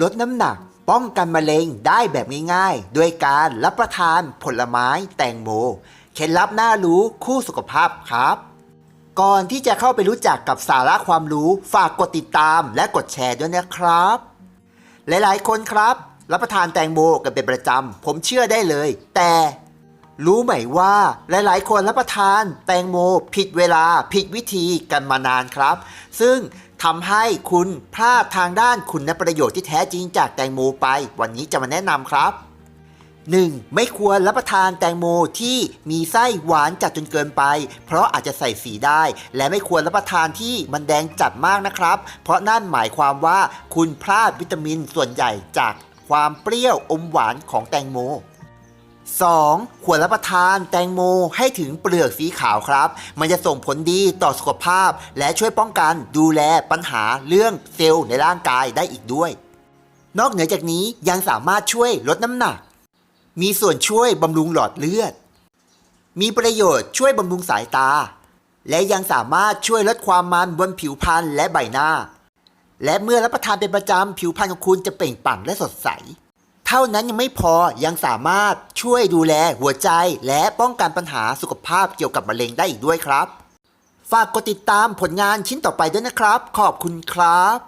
ลดน้ำหนักป้องกันมะเร็งได้แบบง่ายๆ ด้วยการรับประทานผลไม้แตงโม เคล็ดลับน่ารู้คู่สุขภาพครับ ก่อนที่จะเข้าไปรู้จักกับสาระความรู้ฝากกดติดตามและกดแชร์ด้วยนะครับ หลายๆ คนครับ รับประทานแตงโมกันเป็นประจำ ผมเชื่อได้เลย แต่รู้ไหมว่าหลายๆ คนรับประทานแตงโม ผิดเวลาผิดวิธีกันมานานครับ ซึ่ง ทำให้คุณพลาดทางด้านคุณประโยชน์ที่แท้จริงจากแตงโมไป วันนี้จะมาแนะนำครับ 1. ไม่ควรรับประทานแตงโมที่มีไส้หวานจัดจนเกินไป เพราะอาจจะใส่สีได้ และไม่ควรรับประทานที่มันแดงจัดมากนะครับ เพราะนั่นหมายความว่าคุณพลาดวิตามินส่วนใหญ่จากความเปรี้ยวอมหวานของแตงโม 2. ควรรับประทานแตงโมให้ถึงเปลือกสีขาวครับ มันจะส่งผลดีต่อสุขภาพ และช่วยป้องกันดูแลปัญหาเรื่องเซลล์ในร่างกายได้อีกด้วย นอกเหนือจากนี้ยังสามารถช่วยลดน้ำหนัก มีส่วนช่วยบำรุงหลอดเลือด มีประโยชน์ช่วยบำรุงสายตา และยังสามารถช่วยลดความมันบนผิวพรรณและใบหน้า และเมื่อรับประทานเป็นประจำผิวพรรณของคุณจะเปล่งปลั่งและสดใส เท่านั้นยังไม่พอยังสามารถช่วยดูแลหัวใจ และป้องกันปัญหาสุขภาพเกี่ยวกับมะเร็งได้อีกด้วยครับ ฝากกดติดตามผลงานชิ้นต่อไปด้วยนะครับ ขอบคุณครับ